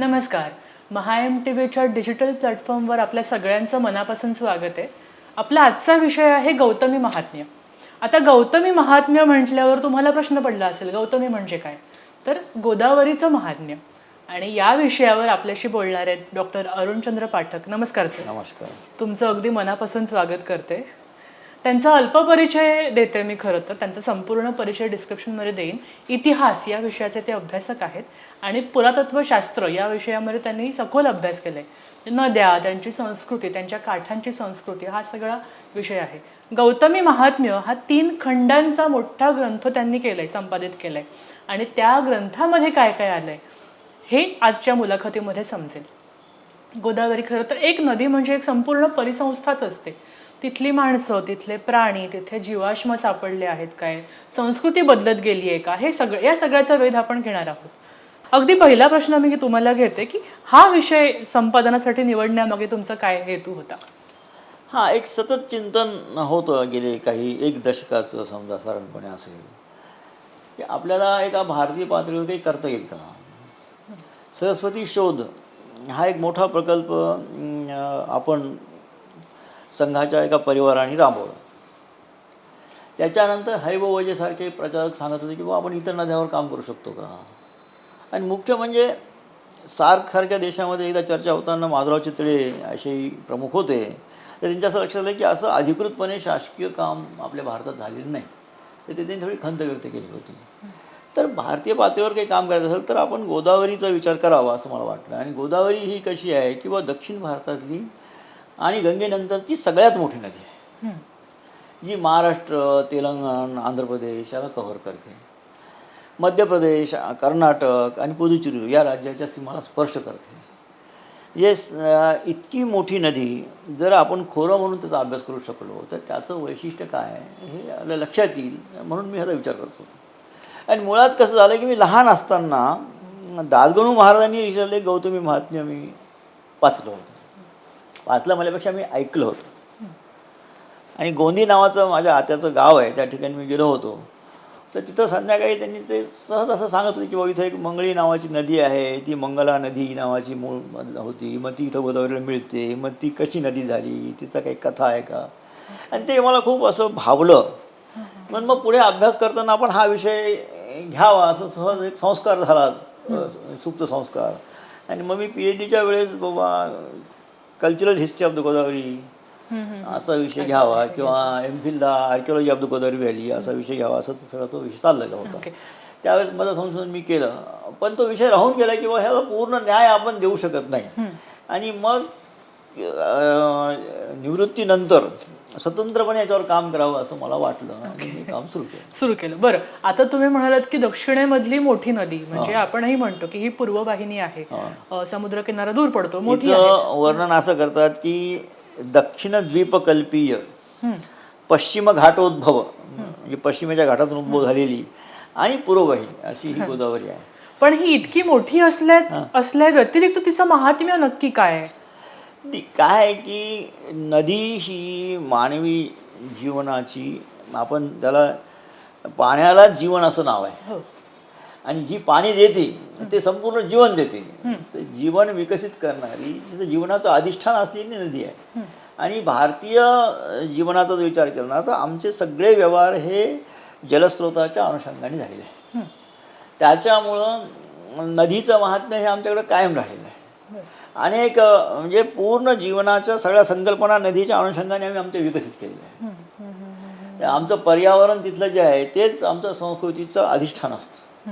नमस्कार. Maha M T व्हीच्या digital प्लॅटफॉर्मवर आपल्या सगळ्यांचं मनापासून स्वागत आहे. आपला आजचा विषय आहे गौतमी महात्म्य. आता गौतमी महात्म्य म्हटल्यावर तुम्हाला प्रश्न पडला असेल गौतमी म्हणजे काय? तर गोदावरीचं महात्म्य. आणि या विषयावर आपल्याशी बोलणार आहेत डॉक्टर अरुणचंद्र पाठक. नमस्कार सर. नमस्कार. तुमचं अगदी मनापासून स्वागत करते. त्यांचा अल्प परिचय देते मी खरं तर. त्यांचा संपूर्ण परिचय डिस्क्रिप्शनमध्ये देईन. इतिहास या विषयाचे ते अभ्यासक आहेत. आणि पुरातत्वशास्त्र या विषयामध्ये त्यांनी सखोल अभ्यास केलाय. नद्या त्यांची संस्कृती त्यांच्या काठांची संस्कृती हा सगळा विषय आहे. गौतमी महात्म्य हा तीन खंडांचा मोठा ग्रंथ त्यांनी केलाय संपादित केलाय. आणि त्या ग्रंथामध्ये काय काय आलंय हे आजच्या मुलाखतीमध्ये समजेल. गोदावरी खरं तर एक नदी म्हणजे एक संपूर्ण परिसंस्थाच असते. तिथली माणसं तिथले प्राणी तिथे जीवाश्म सापडले आहेत काय? संस्कृती बदलत गेली आहे का? हे सगळं या सगळ्याचा वेध आपण घेणार आहोत. अगदी पहिला प्रश्न मी तुम्हाला घेते की हा विषय संपादनासाठी निवडण्यामागे तुमचा काय हेतू होता? हां एक सतत चिंतन होतं गेले काही एक दशकाचं समजा साधारणपणे असेल. की आपल्याला एका भारतीय पातळीवर काही करता येईल का? सरस्वती शोध हा एक मोठा प्रकल्प आपण संघाच्या एका परिवाराने राबवला. त्याच्यानंतर हरिभाऊ वजेसारखे प्रचारक सांगत होते की बाबा आपण इतर नद्यावर काम करू शकतो का? आणि मुख्य म्हणजे सार्कसारख्या देशामध्ये एकदा चर्चा होताना माधवराव चितळे असे प्रमुख होते. तर त्यांच्या असं लक्षात आलं की असं अधिकृतपणे शासकीय काम आपल्या भारतात झालेलं नाही. तर ते त्यांनी थोडी खंत व्यक्त केली होती. तर भारतीय पातळीवर काही काम करायचं असेल तर आपण गोदावरीचा विचार करावा असं मला वाटलं. आणि गोदावरी ही कशी आहे किंवा दक्षिण भारतातली आणि गंगेनंतरची सगळ्यात मोठी नदी आहे. जी महाराष्ट्र तेलंगण आंध्र प्रदेश याला कव्हर करते. मध्य प्रदेश कर्नाटक आणि पुदुचेरी या राज्याच्या सीमाला स्पर्श करते. ये स- इतकी मोठी नदी जर आपण खोरं म्हणून त्याचा अभ्यास करू शकलो तर त्याचं वैशिष्ट्य काय हे आपल्या लक्षात येईल म्हणून मी ह्याचा विचार करतो. आणि मुळात कसं झालं की मी लहान असताना दासगणू महाराजांनी लिहिलेले गौतमी महात्म्य मी वाचलं होतं. वाचलं म्हणल्यापेक्षा मी ऐकलं होतं. आणि गोंदी नावाचं माझ्या आत्याचं गाव आहे त्या ठिकाणी मी गेलो होतो. तर तिथं संध्याकाळी त्यांनी ते सहज असं सांगत होते की बाबा इथं एक मंगळी नावाची नदी आहे ती मंगला नदी नावाची मूळ होती मग ती इथं गोदावरीला मिळते मग ती कशी नदी झाली तिचा काही कथा आहे का? आणि ते मला खूप असं भावलं. म्हणून मग पुढे अभ्यास करताना आपण हा विषय घ्यावा असं सहज एक संस्कार झाला सुप्त संस्कार. आणि मग मी पी एच डीच्या वेळेस बाबा cultural history of the Godavari असा विषय घ्यावा किंवा M फिलला archaeology of the Godavari valley असा विषय घ्यावा असं सगळा तो विषय चाललेला होता. त्यावेळेस माझं संशोधन मी केलं. पण तो विषय राहून गेला की बा ह्याला पूर्ण न्याय आपण देऊ शकत नाही. आणि मग निवृत्तीनंतर स्वतंत्रपणे याच्यावर काम करावं असं मला वाटलं आणि मी काम सुरू केलं. सुरू केलं. बरं. आता तुम्ही म्हणालात की दक्षिणेमधली मोठी नदी म्हणजे आपणही म्हणतो की ही पूर्व वाहिनी आहे अ, समुद्रकिनारा दूर पडतो मोठी वर्णन असं करतात की दक्षिण द्वीपकल्पीय. पश्चिम घाटोद्भव म्हणजे पश्चिमेच्या घाटातून उद्भव झालेली आणि पूर्ववाहिनी अशी ही गोदावरी आहे. पण ही इतकी मोठी असल्या असल्या व्यतिरिक्त तिचं महात्म्य नक्की काय आहे? ती काय आहे की नदी ही मानवी जीवनाची आपण त्याला पाण्याला जीवन असं नाव आहे. हो. आणि जी पाणी देते ते संपूर्ण जीवन देते. जीवन विकसित करणारी जिचं जीवनाचं अधिष्ठान असलेली नदी आहे. आणि भारतीय जीवनाचा जर विचार केला ना तर आमचे सगळे व्यवहार हे जलस्रोताच्या अनुषंगाने झालेले आहे त्याच्यामुळं नदीचं महात्म्य हे आमच्याकडे कायम राहिलेलं आहे. अनेक म्हणजे पूर्ण जीवनाच्या सगळ्या संकल्पना नदीच्या अनुषंगाने आम्ही आमच्या विकसित केलेल्या आहे आमचं पर्यावरण तिथलं जे आहे तेच आमचं संस्कृतीचं अधिष्ठान असतं.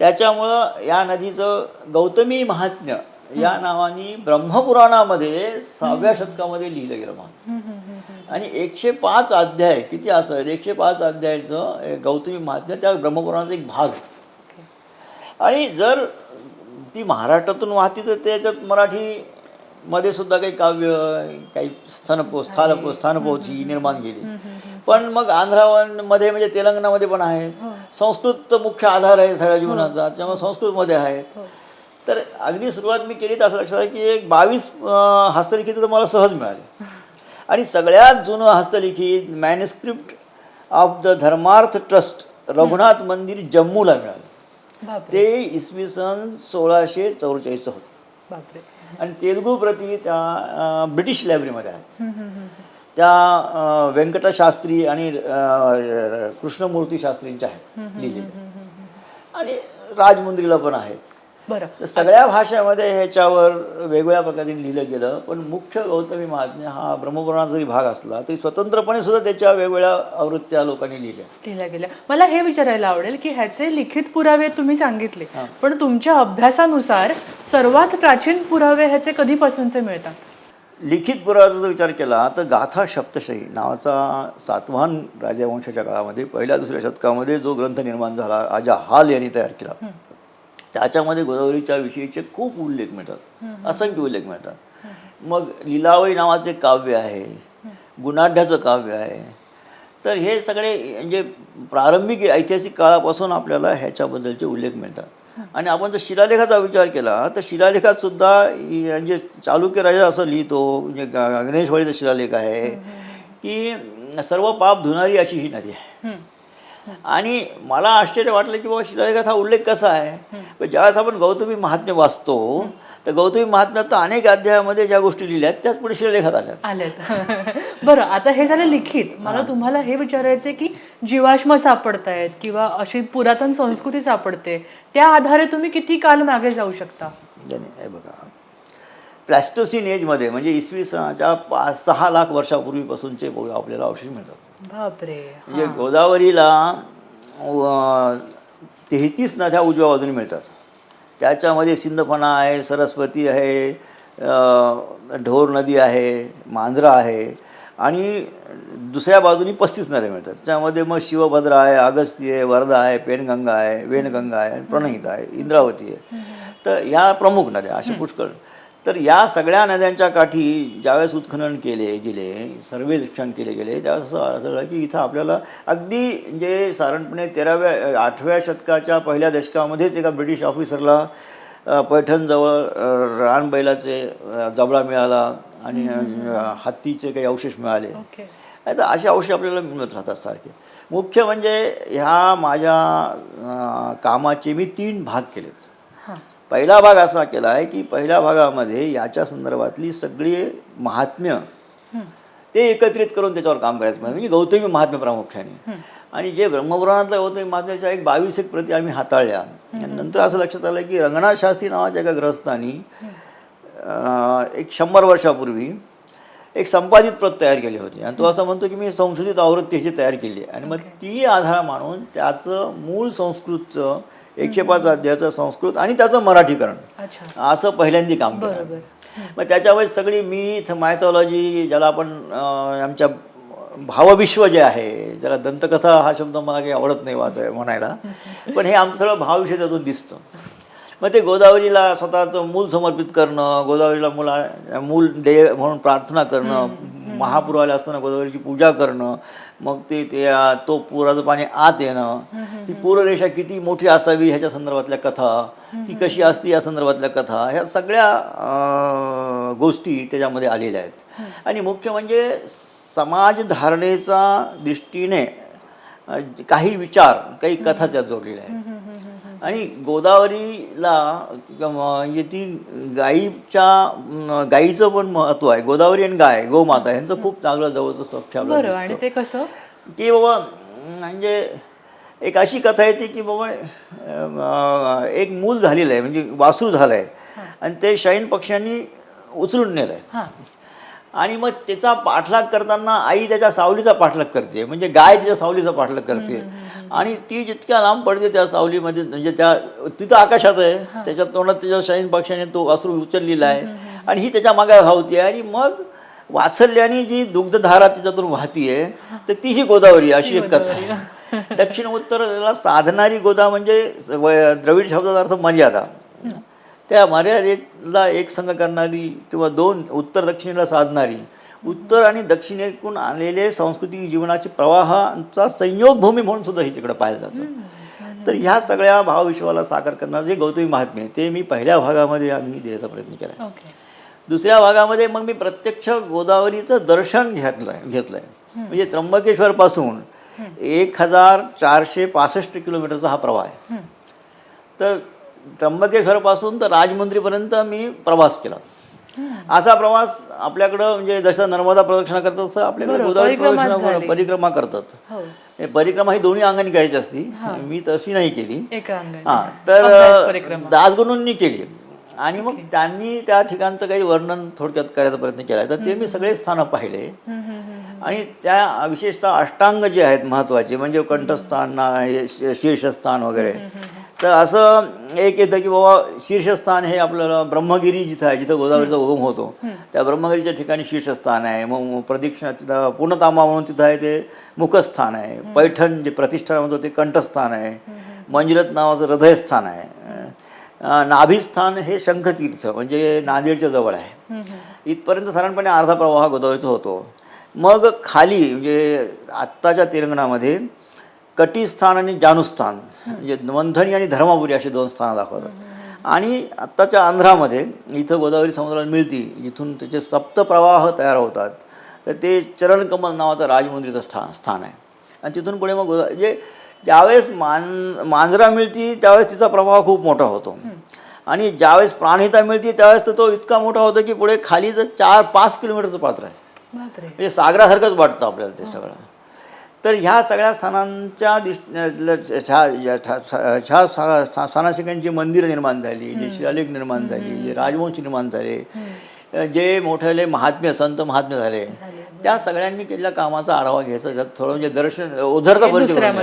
त्याच्यामुळं या नदीचं गौतमी महात्म्य या नावाने ब्रह्मपुराणामध्ये सहाव्या शतकामध्ये लिहिलं गेलं हम्म. आणि एकशे पाच अध्याय किती असं? एकशे पाच अध्यायाचं हे गौतमी महात्म्य त्या ब्रह्मपुराणाचा एक भाग आणि जर ती महाराष्ट्रातून वाहती तर त्याच्यात मराठीमध्ये सुद्धा काही काव्य काही स्थानपो स्थानपो स्थानपोथी निर्माण केली. पण मग आंध्रामध्ये म्हणजे तेलंगणामध्ये पण आहे संस्कृत मुख्य आधार आहे सगळ्या जीवनाचा त्यामुळे संस्कृतमध्ये आहेत तर अगदी सुरुवात मी केली तर असं लक्षात आलं की एक बावीस हस्तलिखित तर मला सहज मिळाले. आणि सगळ्यात जुनं हस्तलिखित manuscript of the Dharmarth trust Raghunath Mandir जम्मूला मिळालं. ते इसवी सन सोळाशे चौवेचाळीसचं होतं. आणि तेलुगू प्रती त्या ब्रिटिश लायब्ररीमध्ये आहेत. त्या अं, व्यंकट शास्त्री आणि कृष्णमूर्ती शास्त्रींच्या आहेत लिहिलेल्या. आणि राजमुंद्रीला पण आहेत. बरं. सगळ्या भाषामध्ये ह्याच्यावर वेगवेगळ्या प्रकारे लिहिलं गेलं पण मुख्य गौतमी महात्म्य हा ब्रह्मपुराणाचा जरी भाग असला तरी स्वतंत्रपणे सुद्धा त्याच्या वेगवेगळ्या आवृत्त्या लोकांनी लिहिल्या. लिहिल्या गेल्या. मला हे विचारायला आवडेल की ह्याचे लिखित पुरावे तुम्ही सांगितले. पण तुमच्या अभ्यासानुसार सर्वात प्राचीन पुरावे ह्याचे कधीपासूनचे मिळतात? लिखित पुरावाचा जर विचार केला तर गाथा सप्तशही नावाचा सातवाहन राजवंशाच्या काळामध्ये पहिल्या दुसऱ्या शतकामध्ये जो ग्रंथ निर्माण झाला राजा हाल यांनी तयार केला. त्याच्यामध्ये गोदावरीच्या विषयीचे खूप उल्लेख मिळतात असंख्य उल्लेख मिळतात. मग लिलावई नावाचे काव्य आहे गुणाढ्याचं काव्य आहे. तर हे सगळे म्हणजे प्रारंभिक ऐतिहासिक काळापासून आपल्याला ह्याच्याबद्दलचे उल्लेख मिळतात. आणि आपण जर शिलालेखाचा विचार केला तर शिलालेखात सुद्धा म्हणजे चालुक्य राजा असं लिहितो म्हणजे गणेशवाडीचा शिलालेख आहे की सर्व पाप धुणारी अशी ही नदी आहे. आणि मला आश्चर्य वाटलं की बाबा शिलालेखात हा उल्लेख कसा आहे? ज्यावेळेस आपण गौतमी महात्म्य वाचतो तर गौतमी महात्म्यात तर अनेक अध्यायामध्ये ज्या गोष्टी लिहिल्या आहेत त्याच पुढे शिलालेखात आल्या आलेत बरं आता हे झालं लिखित. मला तुम्हाला हे विचारायचे की जीवाश्म सापडत आहेत किंवा अशी पुरातन संस्कृती सापडते त्या आधारे तुम्ही किती काल मागे जाऊ शकता? बघा. प्लॅस्टोसिन एजमध्ये म्हणजे इसवी सनाच्या पाच सहा लाख वर्षापूर्वीपासूनचे आपल्याला अवशेष मिळतात. बापरे. म्हणजे गोदावरीला तेहतीस नद्या उजव्या बाजूने मिळतात. त्याच्यामध्ये सिंधफणा आहे सरस्वती आहे ढोर नदी आहे मांजरा आहे आणि दुसऱ्या बाजूनी पस्तीस नद्या मिळतात. त्यामध्ये मग शिवभद्रा आहे अगस्ती आहे वर्धा आहे पेनगंगा आहे वेणगंगा आहे प्रणहिता आहे इंद्रावती आहे. तर ह्या प्रमुख नद्या असे पुष्कळ तर या सगळ्या नद्यांच्या काठी ज्यावेळेस उत्खनन केले गेले सर्वेक्षण केले गेले त्यावेळेस असं आढळलं की इथं आपल्याला अगदी म्हणजे साधारणपणे तेराव्या आठव्या शतकाच्या पहिल्या दशकामध्येच एका ब्रिटिश ऑफिसरला पैठणजवळ रानबैलाचे जबडा मिळाला आणि हत्तीचे काही अवशेष मिळाले. तर असे अवशेष आपल्याला मिळत राहतात सारखे. मुख्य म्हणजे ह्या माझ्या कामाचे मी तीन भाग केलेत. पहिला भाग असा केला आहे की पहिल्या भागामध्ये याच्या संदर्भातली सगळी महात्म्य. ते एकत्रित करून त्याच्यावर काम करायचं. म्हणजे गौतमी महात्म्य प्रामुख्याने. आणि जे ब्रह्मपुराणातल्या गौतमी महात्म्याच्या एक बावीस एक प्रती आम्ही हाताळल्या. आणि नंतर असं लक्षात आलं की रंगनाथ शास्त्री नावाच्या एका ग्रहस्थानी एक शंभर वर्षापूर्वी एक संपादित प्रत तयार केली होती. आणि तो असं म्हणतो की मी संशोधित आवृत्ती ह्याची तयार केली आहे. आणि मग ती आधार मानून त्याचं मूळ संस्कृतचं एकशे पाच अध्यायाचं संस्कृत आणि त्याचं मराठीकरण. असं पहिल्यांदी काम केलं. मग त्याच्यामुळे सगळी मीथ मायथॉलॉजी ज्याला आपण आमच्या भावविश्व जे आहे ज्याला दंतकथा हा शब्द मला काही आवडत नाही वाचाय म्हणायला. पण हे आमचं सगळं भावविश्व त्यातून दिसतं. मग ते गोदावरीला स्वतःचं मूल समर्पित करणं गोदावरीला मुला मूल दे म्हणून प्रार्थना करणं महापूर आले असताना गोदावरीची पूजा करणं मग ते ते पुराचं पाणी आत येणं ती पूररेषा किती मोठी असावी ह्याच्या संदर्भातल्या कथा ती कशी असती या संदर्भातल्या कथा ह्या सगळ्या गोष्टी त्याच्यामध्ये आलेल्या आहेत. आणि मुख्य म्हणजे समाजधारणेचा दृष्टीने काही विचार काही कथा त्यात जोडलेल्या आहेत. आणि गोदावरीला अं, म्हणजे ती गाईच्या गाईचं पण महत्त्व आहे. गोदावरी आणि गाय गोमाता यांचं खूप चांगलं जवळचं सख्य आणि. ते कसं? की बाबा म्हणजे एक अशी कथा येते की बाबा एक मूल झालेलं आहे म्हणजे वासरू झालं आहे आणि ते शाहीन पक्ष्यांनी उचलून नेलं आहे आणि मग त्याचा पाठलाग करताना आई त्याच्या सावलीचा पाठलाग करते. म्हणजे गाय त्याच्या सावलीचा पाठलाग करते. आणि ती जितक्या लांब पडते त्या सावलीमध्ये म्हणजे त्या तिथं आकाशात आहे. त्याच्या तोंडात त्याच्या शाहीन पक्षाने तो वासरू उचललेला आहे. आणि ही त्याच्यामागे धावते. आणि मग वात्सल्याने जी दुग्धधारा तिच्यातून वाहतीये तर ती ही गोदावरी अशी एक कथा आहे. दक्षिण उत्तरला साधणारी गोदा म्हणजे द्रविड शब्दाचा अर्थ मर्यादा. त्या मर्यादेला एक संघ करणारी किंवा दोन उत्तर दक्षिणेला साधणारी उत्तर आणि दक्षिणेकडून आलेले सांस्कृतिक जीवनाचे प्रवाहांचा संयोगभूमी म्हणून सुद्धा हिच्याकडे पाहिलं जातं. तर ह्या सगळ्या भावविश्वाला साकार करणार जे गौतमी महात्मे आहे, ते मी पहिल्या भागामध्ये आम्ही द्यायचा प्रयत्न केला ओके. दुसऱ्या भागामध्ये मग मी प्रत्यक्ष गोदावरीचं दर्शन घेतलं आहे घेतलं आहे. म्हणजे त्र्यंबकेश्वरपासून एक हजार चारशे पासष्ट किलोमीटरचा हा प्रवाह आहे. तर त्र्यंबकेश्वरपासून तर राजमंद्रीपर्यंत मी प्रवास केला. असा प्रवास आपल्याकडं म्हणजे जसं नर्मदा प्रदक्षिणा करतात तसं आपल्याकडे गोदावरी प्रदक्षिणा. परिक्रमा करतात. हो. परिक्रमा ही दोन्ही अंगाने करायची असती. मी तशी नाही केली. हां तर. दासगुरूंनी केली. आणि मग त्यांनी त्या ठिकाणचं काही वर्णन थोडक्यात करायचा प्रयत्न केला. तर ते मी सगळे स्थानं पाहिले. आणि त्या विशेषतः अष्टांग जे आहेत महत्त्वाचे म्हणजे कंठस्थान शीर्षस्थान वगैरे. तर असं एक येतं की बाबा शीर्षस्थान हे आपल्याला ब्रह्मगिरी जिथं आहे जिथं गोदावरीचा उगम होतो. त्या ब्रह्मगिरीच्या ठिकाणी शीर्षस्थान आहे. मग प्रदक्षिणा तिथं पूर्णतांबा म्हणून तिथं आहे ते मुखस्थान आहे. पैठण जे प्रतिष्ठान म्हणतो ते कंठस्थान आहे. मंजिरत नावाचं हृदयस्थान आहे. नाभिस्थान हे शंखतीर्थ म्हणजे नांदेडच्या जवळ आहे. इथपर्यंत साधारणपणे अर्धा प्रवाह गोदावरीचा होतो. मग खाली म्हणजे आत्ताच्या तेलंगणामध्ये कटीस्थान आणि जानुस्थान. म्हणजे मंथनी आणि धर्मापुरी अशी दोन स्थानं दाखवतात. आणि आत्ताच्या आंध्रामध्ये इथं गोदावरी समुद्राला मिळती जिथून त्याचे सप्तप्रवाह तयार होतात. तर ते चरणकमल नावाचं राजमंदिरचं स्थान स्थान आहे. आणि तिथून पुढे मग गोदा म्हणजे ज्यावेळेस मान मांजरा मिळती त्यावेळेस तिचा प्रवाह खूप मोठा होतो. आणि ज्यावेळेस प्राणहिता मिळते त्यावेळेस तर तो इतका मोठा होतो की पुढे खाली जर चार पाच किलोमीटरचं पात्र आहे. म्हणजे सागरासारखंच वाटतं आपल्याला ते सगळं. तर ह्या सगळ्या स्थानांच्या दिश ह्या स्थानाशिकांची मंदिरं निर्माण झाली जे शिलालेख निर्माण झाली जे राजवंश निर्माण झाले जे मोठे महात्म्य संत महात्म्य झाले त्या सगळ्यांनी केलेल्या कामाचा आढावा घ्यायचा थोडं म्हणजे दर्शन.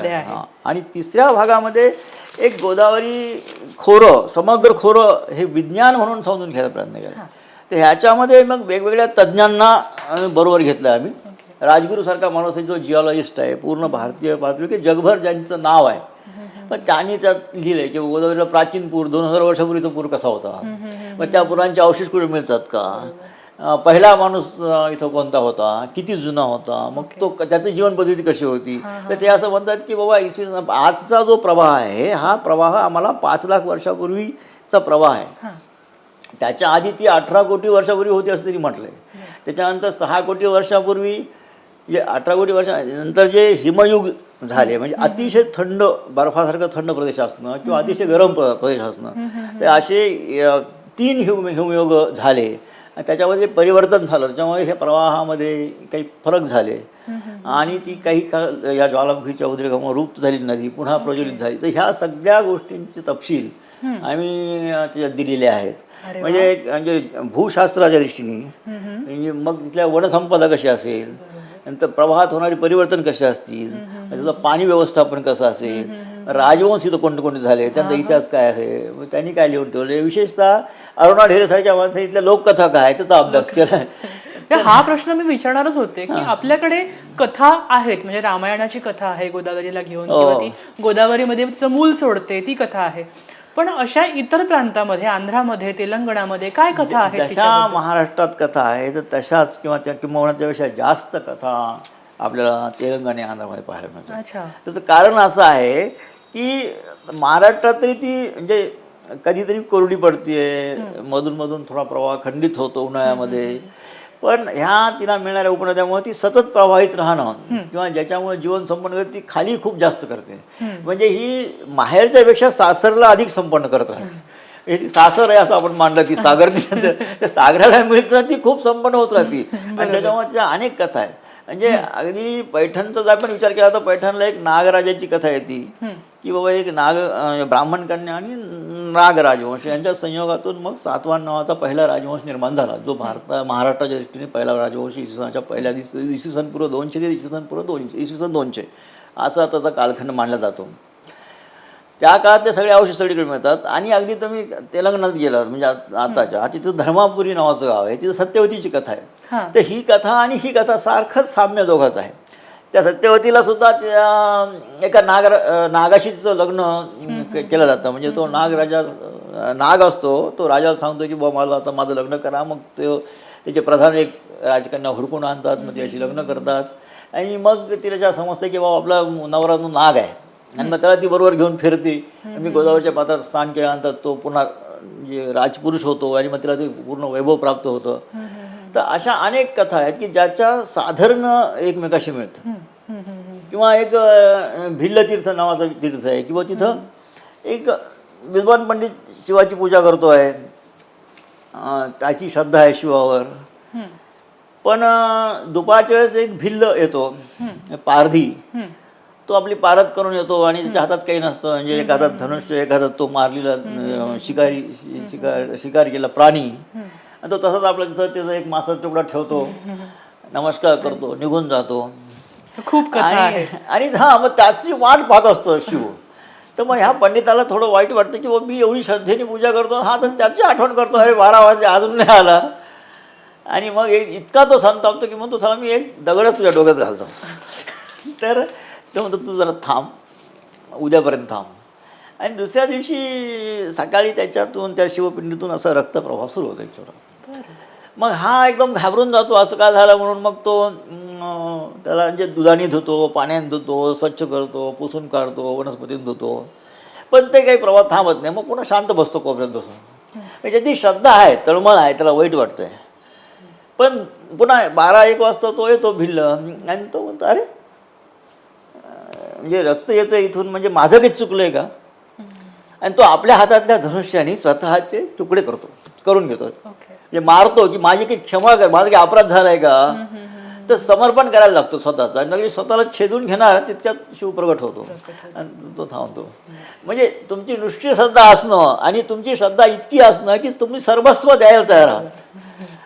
घ्या. हां. आणि तिसऱ्या भागामध्ये एक गोदावरी खोरं समग्र खोरं हे विज्ञान म्हणून समजून घ्यायचा प्रयत्न केला. तर ह्याच्यामध्ये मग वेगवेगळ्या तज्ज्ञांना बरोबर घेतलं आम्ही. राजगुरूसारखा माणूस आहे जो जिओलॉजिस्ट आहे पूर्ण भारतीय पातळी की जगभर ज्यांचं नाव आहे. मग त्यांनी त्यात लिहिलंय की गोदावरीला प्राचीन पूर दोन हजार वर्षापूर्वीचा पूर कसा होता? मग त्या पुरांचे अवशेष कुठे मिळतात का? पहिला माणूस इथं कोणता होता? किती जुना होता? मग तो त्याची जीवन पद्धती कशी होती? तर ते असं म्हणतात की बाबा इसवी आजचा जो प्रवाह आहे हा प्रवाह आम्हाला पाच लाख वर्षापूर्वीचा प्रवाह आहे. त्याच्या आधी ती अठरा कोटी वर्षापूर्वी होती असं तरी म्हटलंय. त्याच्यानंतर सहा कोटी वर्षापूर्वी जे अठरा कोटी वर्षानंतर जे हिमयुग झाले म्हणजे अतिशय थंड बर्फासारखं थंड प्रदेश असणं किंवा अतिशय गरम प्र- प्रदेश असणं. तर असे तीन हिम हिमयुग झाले. आणि त्याच्यामध्ये परिवर्तन झालं. त्याच्यामुळे हे प्रवाहामध्ये काही फरक झाले. आणि ती काही काळ या ज्वालामुखीच्या उद्रेकामुळे रुप्त झाली नदी पुन्हा प्रज्वलित झाली. तर ह्या सगळ्या गोष्टींचे तपशील आम्ही त्याच्यात दिलेले आहेत. म्हणजे म्हणजे भूशास्त्राच्या दृष्टीने म्हणजे मग तिथल्या वनसंपदा कशी असेल? नंतर प्रवाहात होणारी परिवर्तन कसे असतील त्याचं पाणी व्यवस्थापन कसं असेल? राजवंश इथं कोणते कोणते झाले? त्यांचा इतिहास काय आहे? त्यांनी काय लिहून ठेवले विशेषतः अरुणा ढेरेसारख्या माणसाने इथल्या लोककथा काय आहे त्याचा अभ्यास केला हा प्रश्न मी विचारणारच होते की आपल्याकडे कथा आहेत म्हणजे रामायणाची कथा आहे गोदावरीला घेऊन ती गोदावरीमध्ये मूल सोडते ती कथा आहे. पण अशा इतर प्रांतामध्ये आंध्रामध्ये तेलंगणामध्ये काय कथा आहेत जशा महाराष्ट्रात कथा आहे तर तशाच किंवा त्या किंवा त्यापेक्षा जास्त कथा आपल्याला तेलंगणा आणि आंध्रमध्ये पाहायला मिळतात. अच्छा. त्याचं कारण असं आहे की महाराष्ट्रात तरी ती म्हणजे कधीतरी कोरडी पडतीये मधून मधून थोडा प्रवाह खंडित होतो उन्हाळ्यामध्ये. पण ह्या तिला मिळणाऱ्या उपनद्यामुळे ती सतत प्रवाहित राहणं किंवा ज्याच्यामुळे जीवन संपन्न करते ती खाली खूप जास्त करते. म्हणजे ही माहेरच्या पेक्षा सासरला अधिक संपन्न करत राहते. सासर आहे असं आपण मानलं की सागर त्या सागराला मिळतं ती खूप संपन्न होत राहते. आणि त्याच्यामुळे त्या अनेक कथा आहेत. म्हणजे अगदी पैठणचा जर आपण विचार केला तर पैठणला एक नागराजाची कथा येते. की बाबा एक नाग ब्राह्मण कन्या आणि नाग राजवंश यांच्या संयोगातून मग सातवाहन नावाचा पहिला राजवंश निर्माण झाला. जो भारता महाराष्ट्राच्या दृष्टीने पहिला राजवंश इसवी सनाच्या पहिल्या दिवशी इसवी सन पूर्व दोनशे ते इसवी सन पूर्व दोनशे इसवी सन दोनशे असा त्याचा कालखंड मानला जातो. त्या काळात ते सगळे अवशेष सगळीकडे मिळतात. आणि अगदी तुम्ही तेलंगणात गेलात म्हणजे आत- आताच्या तिथं धर्मापुरी नावाचं गाव आहे तिथं सत्यवतीची कथा आहे. हां. तर ही कथा आणि ही कथा सारखंच साम्य दोघांच आहे. त्या सत्यवतीला सुद्धा त्या एका नाग नागाशी तिचं लग्न केलं जातं. म्हणजे तो नाग राजा अं, नाग असतो तो राजाला सांगतो की बाबा मला आता माझं लग्न करा. मग तो त्याचे प्रधान एक राजकन्या हुडकून आणतात मग ती अशी लग्न करतात. आणि मग तिला समजतं की बाबा आपला नवरा नाग आहे. आणि मग त्याला ती बरोबर घेऊन फिरते. मी गोदावरीच्या पात्रात स्नान केल्यानंतर तो पुन्हा म्हणजे राजपुरुष होतो आणि मग तिला ते पूर्ण वैभव प्राप्त होतं. तर अशा अनेक कथा आहेत की ज्याच्या साधारण एकमेकाशी मिळतं. किंवा एक भिल्ल तीर्थ नावाचं तीर्थ आहे किंवा तिथं एक विद्वान पंडित शिवाची पूजा करतो आहे. त्याची श्रद्धा आहे शिवावर. पण दुपारच्या वेळेस एक भिल्ल येतो. पारधी. तो आपली पारद करून येतो आणि त्याच्या हातात काही नसतं. म्हणजे एक हातात धनुष्य एक हातात तो मारलेला शिकारी शिकार शिकार केला प्राणी. आणि तो तसाच आपल्या तिथं त्याचा एक मासाचा तुकडा ठेवतो. नमस्कार करतो निघून जातो. खूप आणि हा मग त्याची वाट पाहत असतो शिव. तर मग ह्या पंडिताला थोडं वाईट वाटतं की मी एवढी श्रद्धेने पूजा करतो हा तर त्याची आठवण करतो. अरे बारा वाजले अजून नाही आला. आणि मग इतका तो संतापतो की मग तो साला मी एक दगडच तुझ्या डोक्यात घालतो. तर तो म्हणतो तू जरा थांब. उद्यापर्यंत थांब. आणि दुसऱ्या दिवशी सकाळी त्याच्यातून त्या शिवपिंडीतून असा रक्तप्रवाह सुरू होतो एक छोटा मग हा एकदम घाबरून जातो असं का झालं म्हणून मग तो त्याला म्हणजे दुधाने धुतो पाण्याने धुतो स्वच्छ करतो पुसून काढतो वनस्पतीने धुतो. पण ते काही प्रवाह थांबत नाही. मग पुन्हा शांत बसतो कोपऱ्यात बसून. म्हणजे ती श्रद्धा आहे तळमळ आहे त्याला वाईट वाटतंय. पण पुन्हा बारा एक वाजता तो येतो भिल्ल आणि तो म्हणतो अरे म्हणजे रक्त येतं इथून म्हणजे माझं काही चुकलं आहे का? आणि तो आपल्या हातातल्या धनुष्याने स्वतःचे तुकडे करतो करून घेतो. म्हणजे मारतो की माझी काही क्षमा कर माझा काही अपराध झालाय का? तर समर्पण करायला लागतो स्वतःचा. आणि स्वतःला छेदून घेणार तितक्यात शिव प्रगट होतो. आणि तो थांबतो. म्हणजे तुमची नुसती श्रद्धा असणं आणि तुमची श्रद्धा इतकी असणं की तुम्ही सर्वस्व द्यायला तयार आहात.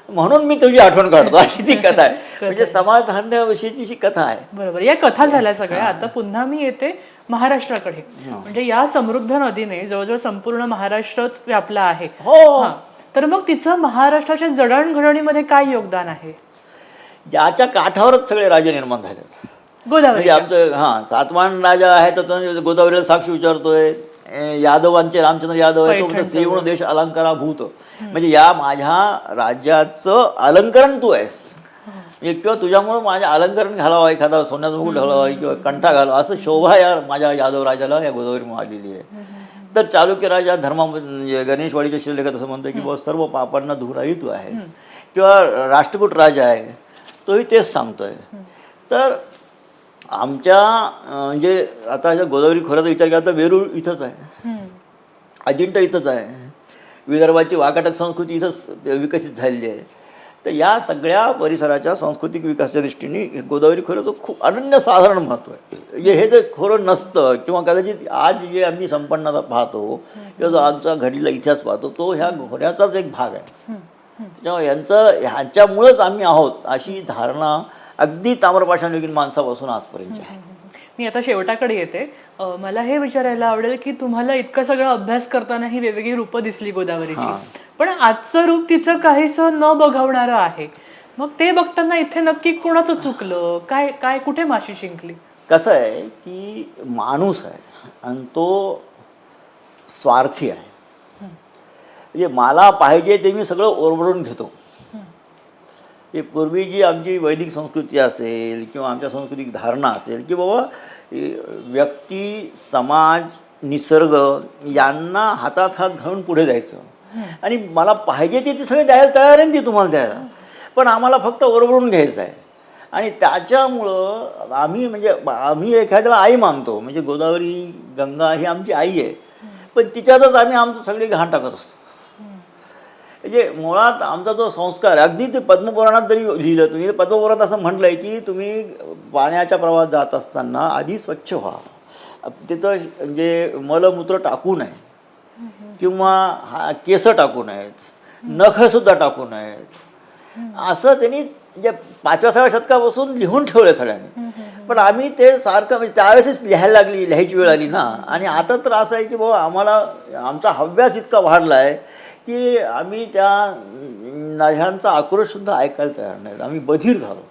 म्हणून मी तुझी आठवण काढतो. अशी ती कथा आहे. म्हणजे समाधानाविषयीची ही कथा आहे. बरोबर. या कथा झाल्या सगळ्या. आता पुन्हा मी येते महाराष्ट्राकडे. म्हणजे या समृद्ध नदीने जवळजवळ संपूर्ण महाराष्ट्रच व्यापला आहे. हो. हा. तर मग तिचं महाराष्ट्राच्या जडणघडणीमध्ये काय योगदान आहे? ज्याच्या काठावरच सगळे राजे निर्माण झालेत. गोदावरी म्हणजे आमचं हां सातवाहन राजा आहे तर तो गोदावरीला साक्षी विचारतोय. यादवांचे रामचंद्र यादव आहे तो म्हणतो पैठणचं सेवण देश अलंकारा भूत म्हणजे या माझ्या राज्याचं अलंकरण तू आहेस. म्हणजे किंवा तुझ्यामुळं माझ्या अलंकरण घालावं एखादा सोन्याचा मुकुट घालावा किंवा कंठा घालावा असं शोभा या माझ्या यादव राजाला या गोदावरी आलेली आहे. तर चालुक्य राजा धर्मा म्हणजे गणेशवाडीच्या शिवलेखात असं म्हणतो की बाबा सर्व पापांना धुराई तू आहेस. किंवा राष्ट्रकूट राजा आहे तोही तेच सांगतोय. तर आमच्या म्हणजे आता ह्या गोदावरी खोऱ्याचा विचार केला तर वेरूळ इथंच आहे. अजिंठा इथंच आहे. विदर्भाची वाकाटक संस्कृती इथंच विकसित झालेली आहे. तर या सगळ्या परिसराच्या सांस्कृतिक विकासाच्या दृष्टीने गोदावरी खोऱ्याचं खूप अनन्यसाधारण महत्त्व आहे. म्हणजे हे जे खोरं नसतं किंवा कदाचित आज जे आम्ही संपन्नता पाहतो किंवा जो आमचा घडीला इतिहास पाहतो तो ह्या खोऱ्याचाच एक भाग आहे. त्याच्यामुळे यांचं ह्यांच्यामुळंच आम्ही आहोत अशी धारणा अगदी ताम्रपाषाण युगीन माणसापासून आजपर्यंत आहे. मी आता शेवटाकडे येते. मला हे विचारायला आवडेल की तुम्हाला इतकं सगळं अभ्यास करताना ही वेगवेगळी रूपं दिसली गोदावरीची. पण आजचं रूप तिचं काहीसं न बघवणारं आहे. मग ते बघताना इथे नक्की कोणाचं चुकलं? काय काय कुठे माशी शिंकली? कसं आहे की माणूस आहे आणि तो स्वार्थी आहे. म्हणजे मला पाहिजे ते मी सगळं ओरबडून घेतो. हे पूर्वी जी आमची वैदिक संस्कृती असेल किंवा आमच्या सांस्कृतिक धारणा असेल की बाबा व्यक्ती समाज निसर्ग यांना हातात हात घालून पुढे जायचं. आणि मला पाहिजे ते ते सगळे द्यायला तयार आहे ना ती तुम्हाला द्यायला. पण आम्हाला फक्त ओरबडून घ्यायचं आहे. आणि त्याच्यामुळं आम्ही म्हणजे आम्ही एखाद्याला आई मानतो. म्हणजे गोदावरी गंगा ही आमची आई आहे. पण तिच्यातच आम्ही आमचं सगळी घाण टाकत असतो. म्हणजे मुळात आमचा जो संस्कार आहे, अगदी ते पद्मपुराणात जरी लिहिलं तुम्ही पद्मपुराणात असं म्हटलं आहे की तुम्ही पाण्याच्या प्रवाहात जात असताना आधी स्वच्छ व्हा. तिथं म्हणजे मलमूत्र टाकू नये. किंवा हा केस टाकू नयेत. नखसुद्धा टाकू नयेत. असं त्यांनी म्हणजे पाचव्या सहाव्या शतकापासून लिहून ठेवलं सगळ्यांनी. पण आम्ही ते सारखं म्हणजे त्यावेळेसच लिहायला लागली लिहायची वेळ आली ना. आणि आता तर असं आहे की बाबा आम्हाला आमचा हव्यास इतका वाढला आहे की आम्ही त्या ह्यांचा आक्रोशसुद्धा ऐकायला तयार नाही आम्ही बधीर झालो.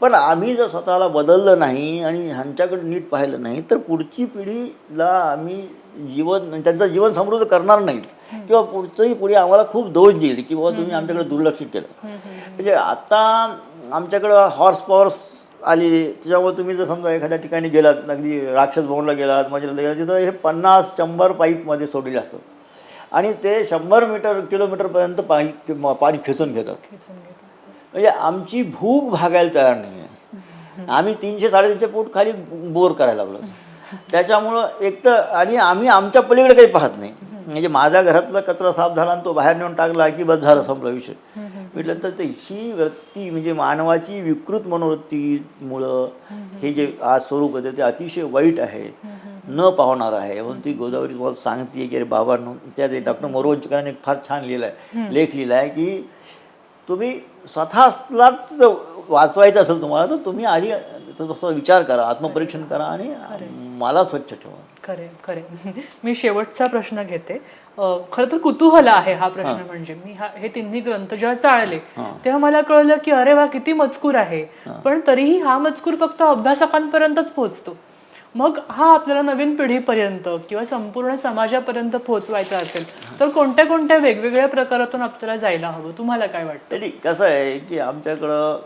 पण आम्ही जर स्वतःला बदललं नाही आणि ह्यांच्याकडे नीट पाहिलं नाही तर पुढची पिढीला आम्ही जीवन त्यांचं जीवन समृद्ध करणार नाहीत. किंवा पुढचंही पुढे आम्हाला खूप दोष देईल की बाबा तुम्ही आमच्याकडे दुर्लक्षित केलं. म्हणजे आता आमच्याकडं हॉर्स पॉवर्स आली. त्याच्यामुळे तुम्ही जर समजा एखाद्या ठिकाणी गेलात अगदी राक्षस भवनला गेलात म्हणजे गेलात तिथं हे पन्नास शंभर पाईपमध्ये सोडलेले असतात. आणि ते शंभर मीटर किलोमीटरपर्यंत पाणी पाणी खेचून घेतात. म्हणजे आमची भूक भागायला तयार नाही आहे. आम्ही तीनशे साडेतीनशे फूट खाली बोर करायला लागलो. त्याच्यामुळं एक तर आणि आम्ही आमच्या पलीकडे काही पाहत नाही. म्हणजे माझ्या घरातला कचरा साफ झाला आणि तो बाहेर नेऊन टाकला की बस झालं संपला विषय. म्हटलं तर ते ही वृत्ती म्हणजे मानवाची विकृत मनोवृत्तीमुळं हे जे आज स्वरूप होते ते अतिशय वाईट आहे. न पाहणार आहे. म्हणून ती गोदावरी तुम्हाला सांगते की अरे बाबांनो त्या डॉक्टर मोरोवंचकरांनी फार छान लिहिलं आहे लेख लिहिला आहे की तुम्ही स्वतःलाच वाचवायचं असेल तुम्हाला तर तुम्ही आधी तसा विचार करा आत्मपरीक्षण करा आणि मला स्वच्छ ठेवा. खरे खरे. मी शेवटचा प्रश्न घेते. खरं तर कुतूहल आहे हा प्रश्न म्हणजे. मी हा हे तिन्ही ग्रंथ जेव्हा चाळले तेव्हा मला कळलं की अरे वा किती मजकूर आहे. पण तरीही हा मजकूर फक्त अभ्यासकांपर्यंतच पोहोचतो. मग हा आपल्याला नवीन पिढीपर्यंत किंवा संपूर्ण समाजापर्यंत पोहोचवायचा असेल तर कोणत्या कोणत्या वेगवेगळ्या प्रकारातून आपल्याला जायला हवं? तुम्हाला काय वाटतं? तरी कसं आहे की आमच्याकडं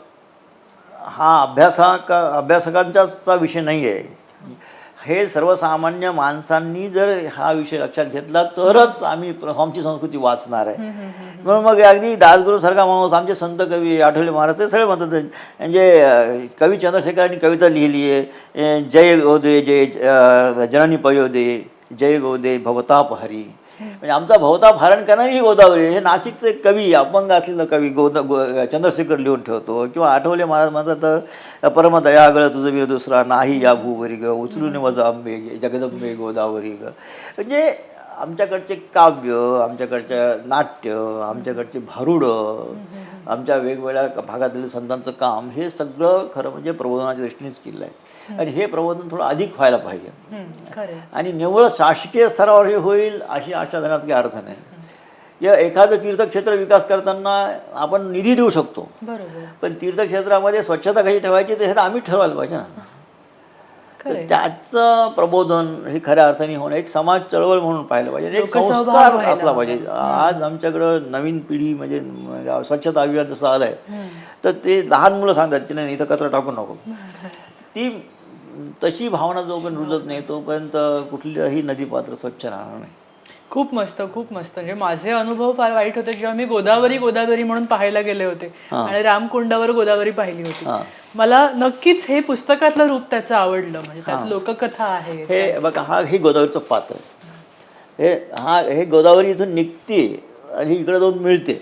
हा अभ्यासक अभ्यासकांचाचा विषय नाही आहे हे सर्वसामान्य माणसांनी जर हा विषय लक्षात घेतला तरच आम्ही आमची संस्कृती वाचणार आहे. म्हणून मग अगदी दासगुरूसारखा माणूस आमचे संत कवी आठवले महाराज ते सगळे म्हणतात म्हणजे कवी चंद्रशेखरांनी कविता लिहिली आहे जय गोदे जय जननी पयोदे जय गोदे भवताप हरी. म्हणजे आमचा भवताप हरण करणारी ही गोदावरी हे नाशिकचे कवी अपंग असलेलं कवी गोदा गो चंद्रशेखर लिहून ठेवतो. किंवा आठवले महाराज म्हणतात परमदयागळ तुझं वीर दुसरा नाही या भूवरी ग. उचलून वजा आंबे जगदंबे गोदावरी ग. म्हणजे आमच्याकडचे काव्य आमच्याकडच्या नाट्य आमच्याकडचे भारुडं आमच्या वेगवेगळ्या भागातील संतांचं काम हे सगळं खरं म्हणजे प्रबोधनाच्या दृष्टीनेच केलं आहे. आणि हे प्रबोधन थोडं अधिक व्हायला पाहिजे. आणि निव्वळ शासकीय स्तरावर हे होईल अशी आशा धरण्यात काही अर्थ नाही. या एखादं तीर्थक्षेत्र विकास करताना आपण निधी देऊ शकतो. पण तीर्थक्षेत्रामध्ये स्वच्छता कशी ठेवायची ते हे आम्ही ठरवायला पाहिजे ना. तर त्याचं प्रबोधन हे खऱ्या अर्थाने होणं एक समाज चळवळ म्हणून पाहिलं पाहिजे. एक संस्कार असला पाहिजे. आज आमच्याकडं नवीन पिढी म्हणजे म्हणजे स्वच्छता अभियान जसं आलं आहे तर ते लहान मुलं सांगतात की नाही इथं कचरा टाकू नको. ती तशी भावना जोपर्यंत रुजत नाही तोपर्यंत कुठल्याही नदीपात्र स्वच्छ राहणार नाही. खूप मस्त खूप मस्त. म्हणजे माझे अनुभव फार वाईट होते जेव्हा मी गोदावरी गोदावरी म्हणून पाहायला गेले होते. आणि रामकुंडावर गोदावरी पाहिली होती. हां. मला नक्कीच हे पुस्तकातलं रूप त्याचं आवडलं. म्हणजे त्यात लोककथा आहे हे बघा हा हे गोदावरीचं पात्र हे हा हे गोदावरी इथून निघते आणि इकडे जाऊन मिळते.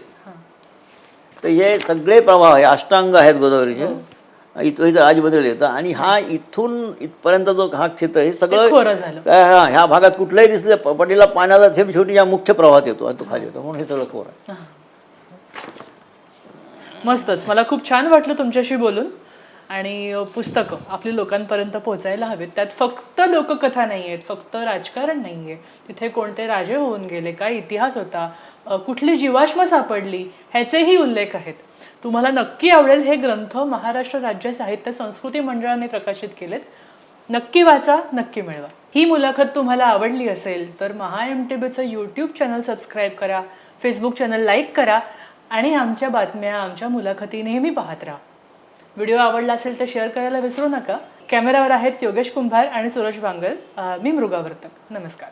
तर हे सगळे प्रवाह हे अष्टांग आहेत गोदावरीचे. इथं इथं येतं. आणि हा इथून इथपर्यंत जो हा क्षेत्र हे सगळं हा ह्या भागात कुठल्याही दिसलं पटीला पाण्याचा थेंब शेवटी या मुख्य प्रवाहात येतो आणि तो खाली येतो. म्हणून हे सगळं खोर आहे. मस्तच. मला खूप छान वाटलं तुमच्याशी बोलून. आणि पुस्तकं आपली लोकांपर्यंत पोहोचायला हवेत. त्यात फक्त लोककथा नाही आहेत फक्त राजकारण नाही आहे तिथे कोणते राजे होऊन गेले काय इतिहास होता कुठली जीवाश्म सापडली ह्याचेही उल्लेख आहेत. तुम्हाला नक्की आवडेल हे ग्रंथ महाराष्ट्र राज्य साहित्य संस्कृती मंडळाने प्रकाशित केलेत. नक्की वाचा नक्की मिळवा. ही मुलाखत तुम्हाला आवडली असेल तर महा एम टी बीचं यूट्यूब चॅनल सबस्क्राईब करा फेसबुक चॅनल लाईक करा आणि आमच्या बातम्या आमच्या मुलाखती नेहमी पाहत राहा. व्हिडिओ आवडला असेल तर शेअर करायला विसरू नका. कॅमेरावर आहेत योगेश कुंभार आणि सुरज बांगल मी मृगावर्तक नमस्कार.